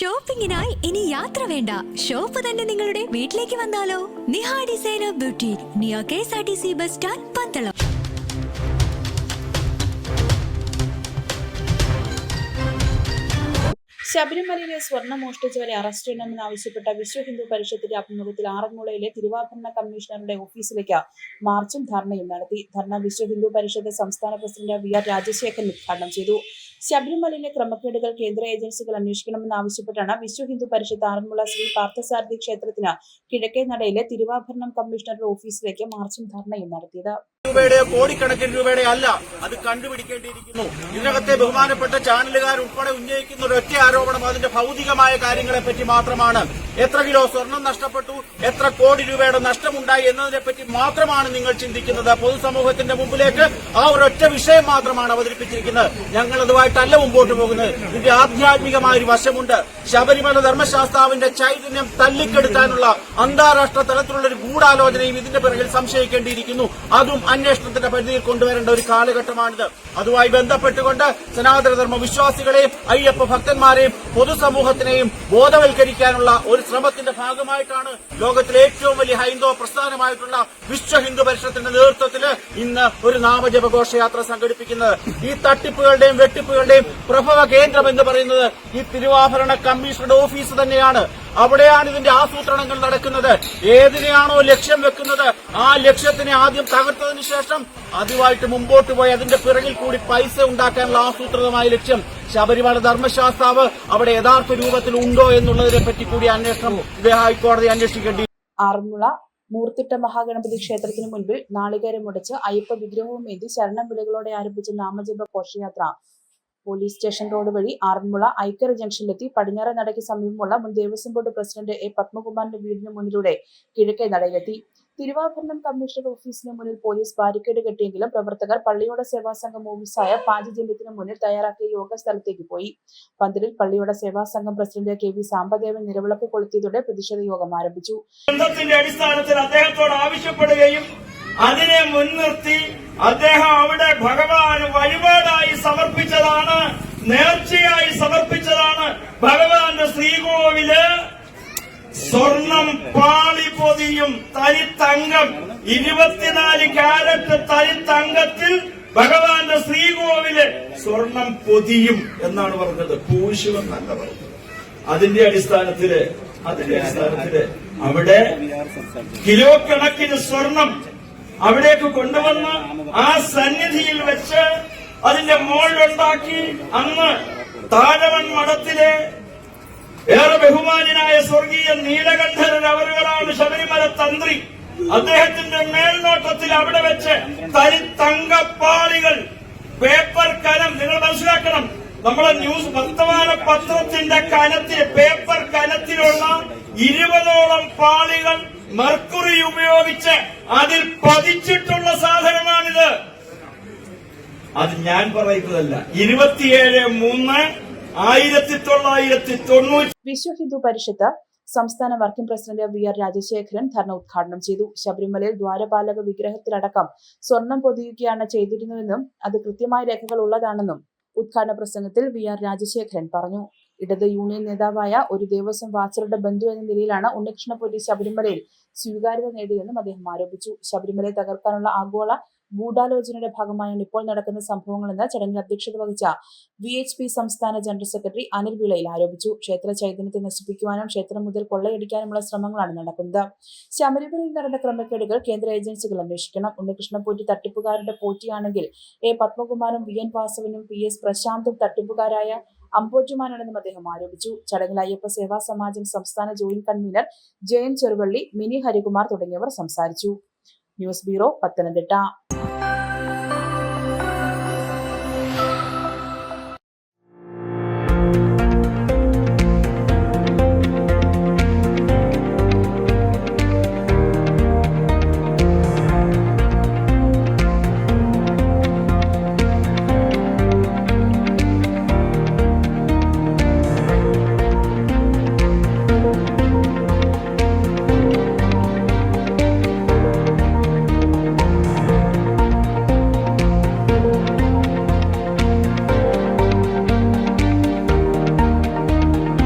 ഷോപ്പിംഗിനായി ഇനി യാത്ര വേണ്ട. ഷോപ്പ് തന്നെ നിങ്ങളുടെ വീട്ടിലേക്ക് വന്നാലോ? നിഹാ ഡിസൈനർ ബ്യൂട്ടി നിയോ K S R T C bus stand Pandalam. ശബരിമലയിലെ സ്വർണം മോഷ്ടിച്ചവരെ അറസ്റ്റ് ചെയ്യണമെന്ന് ആവശ്യപ്പെട്ട വിശ്വ ഹിന്ദു പരിഷത്തിന്റെ ആഭിമുഖ്യത്തിൽ ആറന്മുളയിലെ തിരുവാഭരണ കമ്മീഷണറുടെ ഓഫീസിലേക്ക് മാർച്ചും ധർണയും നടത്തി. ധർണ വിശ്വ ഹിന്ദു പരിഷത്ത് സംസ്ഥാന പ്രസിഡന്റ് വി ആർ രാജശേഖരൻ ഉദ്ഘാടനം ചെയ്തു. ശബരിമലയിലെ ക്രമക്കേടുകൾ കേന്ദ്ര ഏജൻസികൾ അന്വേഷിക്കണമെന്നാവശ്യപ്പെട്ടാണ് വിശ്വ ഹിന്ദു പരിഷത്ത് ആറന്മുള ശ്രീ പാർത്ഥസാരഥി ക്ഷേത്രത്തിന് കിഴക്കേ നടയിലെ തിരുവാഭരണം കമ്മീഷണറുടെ ഓഫീസിലേക്ക് മാർച്ചും ധർണയും നടത്തിയത്. രൂപയുടെ കോടിക്കണക്കിന് രൂപയുടെ അല്ല. അത് കണ്ടുപിടിക്കേണ്ടിയിരിക്കുന്നു. ഇതിനകത്തെ ബഹുമാനപ്പെട്ട ചാനലുകാർ ഉൾപ്പെടെ ഉന്നയിക്കുന്ന ഒരൊറ്റ ആരോപണം. അതിന്റെ ഭൗതികമായ കാര്യങ്ങളെപ്പറ്റി മാത്രമാണ്. എത്ര കിലോ സ്വർണം നഷ്ടപ്പെട്ടു? എത്ര കോടി രൂപയുടെ നഷ്ടമുണ്ടായി എന്നതിനെപ്പറ്റി മാത്രമാണ് നിങ്ങൾ ചിന്തിക്കുന്നത്. പൊതുസമൂഹത്തിന്റെ മുമ്പിലേക്ക് ആ ഒരൊറ്റ വിഷയം മാത്രമാണ് അവതരിപ്പിച്ചിരിക്കുന്നത്. ഞങ്ങൾ അതുമായിട്ടല്ല മുമ്പോട്ട് പോകുന്നത്. ഇതിന്റെ ആധ്യാത്മികമായ ഒരു വശമുണ്ട്. ശബരിമല ധർമ്മശാസ്താവിന്റെ ചൈതന്യം തല്ലിക്കെടുത്താനുള്ള അന്താരാഷ്ട്ര തലത്തിലുള്ള ഒരു ഗൂഢാലോചനയും ഇതിന്റെ പിറകിൽ സംശയിക്കേണ്ടിയിരിക്കുന്നു. അതും അന്വേഷണത്തിന്റെ പരിധിയിൽ കൊണ്ടുവരേണ്ട ഒരു കാലഘട്ടമാണിത്. അതുമായി ബന്ധപ്പെട്ടുകൊണ്ട് സനാതനധർമ്മ വിശ്വാസികളെയും അയ്യപ്പ ഭക്തന്മാരെയും പൊതുസമൂഹത്തിനെയും ബോധവൽക്കരിക്കാനുള്ള ഒരു ശ്രമത്തിന്റെ ഭാഗമായിട്ടാണ് ലോകത്തിലെ ഏറ്റവും വലിയ ഹൈന്ദവ പ്രസ്ഥാനമായിട്ടുള്ള വിശ്വ ഹിന്ദു പരിഷത്തിന്റെ നേതൃത്വത്തിൽ ഇന്ന് ഒരു നാമജപ ഘോഷയാത്ര സംഘടിപ്പിക്കുന്നത്. ഈ തട്ടിപ്പുകളുടെയും വെട്ടിപ്പുകളുടെയും പ്രഭവ കേന്ദ്രം എന്ന് പറയുന്നത് ഈ തിരുവാഭരണ കമ്മീഷണറുടെ ഓഫീസ് തന്നെയാണ്. അവിടെയാണ് ഇതിന്റെ ആസൂത്രണങ്ങൾ നടക്കുന്നത്. ഏതിനെയാണോ ലക്ഷ്യം വെക്കുന്നത്? ആ ലക്ഷ്യത്തിനെ ആദ്യം തകർത്തതിന് ശേഷം അതുമായിട്ട് മുമ്പോട്ട് പോയി അതിന്റെ പിറകിൽ കൂടി പൈസ ഉണ്ടാക്കാനുള്ള ആസൂത്രിതമായ ലക്ഷ്യം ശബരിമല ധർമ്മശാസ്താവ് അവിടെ യഥാർത്ഥ രൂപത്തിൽ ഉണ്ടോ എന്നുള്ളതിനെ പറ്റി കൂടി അന്വേഷണം ഹൈക്കോടതി അന്വേഷിക്കേണ്ടി ആറന്മുള മൂർത്തിട്ട മഹാഗണപതി ക്ഷേത്രത്തിന് മുൻപിൽ നാളികേരം മുടച്ച് അയ്യപ്പ വിഗ്രഹവും ഏന്തി ശരണം വിളികളോടെ ആരംഭിച്ച നാമജപ ഘോഷയാത്ര പോലീസ് സ്റ്റേഷൻ റോഡ് വഴി ആറന്മുള ഐക്കര ജംഗ്ഷനിലെത്തി പടിഞ്ഞാറേ നടയ്ക്ക് സമീപമുള്ള മുൻ ദേവസ്വം ബോർഡ് പ്രസിഡന്റ് എ പത്മകുമാറിന്റെ വീടിന് മുന്നിലൂടെ കിഴക്കേ നടയിലെത്തി. തിരുവാഭരണം കമ്മീഷണർ ഓഫീസിന് മുന്നിൽ പോലീസ് ബാരിക്കേഡ് കെട്ടിയെങ്കിലും പ്രവർത്തകർ പള്ളിയോട സേവാ സംഘം ഓഫീസായ പാഞ്ചജന്യത്തിന് മുന്നിൽ തയ്യാറാക്കിയ യോഗ സ്ഥലത്തേക്ക് പോയി. പന്തലിൽ പള്ളിയോട സേവാ സംഘം പ്രസിഡന്റ് കെ വി സാമ്പദേവൻ നിലവിളക്ക് കൊളുത്തിയതോടെ പ്രതിഷേധ യോഗം ആരംഭിച്ചു. അടിസ്ഥാനത്തിൽ അദ്ദേഹത്തോട് ആവശ്യപ്പെടുകയും അതിനെ മുൻനിർത്തി അദ്ദേഹം അവിടെ ഭഗവാന് വഴിപാടായി സമർപ്പിച്ചതാണ് നേർച്ചയായി സമർപ്പിച്ചതാണ്. ഭഗവാന്റെ ശ്രീകോവിൽ സ്വർണം പാളി പൊതിയും തനിത്തങ്കം ഇരുപത്തിനാല് ക്യാരറ്റ് തരിത്തങ്കത്തിൽ ഭഗവാന്റെ ശ്രീകോവിൽ സ്വർണം പൊതിയും എന്നാണ് പറഞ്ഞത്. പൂശുമെന്നല്ല പറഞ്ഞത്. അതിന്റെ അടിസ്ഥാനത്തിൽ അതിന്റെ അടിസ്ഥാനത്തിൽ അവിടെ കിലോ കണക്കിന് സ്വർണം അവിടേക്ക് കൊണ്ടുവന്ന് ആ സന്നിധിയിൽ വെച്ച് അതിന്റെ മോളിലുണ്ടാക്കി അന്ന് താഴവൻ മഠത്തിലെ ഏറെ ബഹുമാനായ സ്വർഗീയ നീലകണ്ഠരൻ അവരുകളാണ് ശബരിമല തന്ത്രി. അദ്ദേഹത്തിന്റെ മേൽനോട്ടത്തിൽ അവിടെ വെച്ച് തരി തങ്കപ്പാളികൾ പേപ്പർ കനം നിങ്ങൾ മനസ്സിലാക്കണം നമ്മളെ ന്യൂസ് വർത്തമാന പത്രത്തിന്റെ കനത്തിൽ പേപ്പർ കനത്തിലുള്ള ഇരുപതോളം പാളികൾ മർക്കുറി ഉപയോഗിച്ച് അതിൽ പതിച്ചിട്ടുള്ള സാധനമാണിത്. അത് ഞാൻ പറയുന്നതല്ല. ഇരുപത്തിയേഴ് മൂന്ന് ആയിരത്തി തൊള്ളായിരത്തി തൊണ്ണൂറ്റി വിശ്വ ഹിന്ദു പരിഷത്ത് സംസ്ഥാന working president V R Rajasekharan ധർണ ഉദ്ഘാടനം ചെയ്തു. ശബരിമലയിൽ ദ്വാരപാലക വിഗ്രഹത്തിലടക്കം സ്വർണം പൊതിയുകയാണ് ചെയ്തിരുന്നുവെന്നും അത് കൃത്യമായ രേഖകൾ ഉള്ളതാണെന്നും ഉദ്ഘാടന പ്രസംഗത്തിൽ വി ആർ രാജശേഖരൻ പറഞ്ഞു. ഇടത് യൂണിയൻ നേതാവായ ഒരു ദേവസ്വം വാച്ചറുടെ ബന്ധു എന്ന നിലയിലാണ് ഉണ്ണികൃഷ്ണ പൊരി ശബരിമലയിൽ സ്വീകാര്യത നേടിയെന്നും അദ്ദേഹം ആരോപിച്ചു. ശബരിമലയെ തകർക്കാനുള്ള ആഗോള ഗൂഢാലോചനയുടെ ഭാഗമായാണ് ഇപ്പോൾ നടക്കുന്ന സംഭവങ്ങളെന്ന് ചടങ്ങിൽ അധ്യക്ഷത വഹിച്ച വി എച്ച് പി സംസ്ഥാന ജനറൽ സെക്രട്ടറി അനിൽ വിളയിൽ ആരോപിച്ചു. ക്ഷേത്ര ചൈതന്യത്തെ നശിപ്പിക്കുവാനും ക്ഷേത്രം മുതൽ കൊള്ളയടിക്കാനുമുള്ള ശ്രമങ്ങളാണ് നടക്കുന്നത്. ശബരിമലയിൽ നടന്ന ക്രമക്കേടുകൾ കേന്ദ്ര ഏജൻസികൾ അന്വേഷിക്കണം. ഉണ്ണികൃഷ്ണൻ പോറ്റി തട്ടിപ്പുകാരുടെ പോറ്റിയാണെങ്കിൽ എ പത്മകുമാറും വി എൻ വാസവനും പി എസ് പ്രശാന്തും തട്ടിപ്പുകാരായ അമ്പോറ്റുമാനാണെന്നും അദ്ദേഹം ആരോപിച്ചു. ചടങ്ങിൽ അയ്യപ്പ സേവാ സമാജം സംസ്ഥാന ജോയിന്റ് കൺവീനർ ജയൻ ചെറുവള്ളി മിനി ഹരികുമാർ തുടങ്ങിയവർ സംസാരിച്ചു. News bureau Pathanamthitta.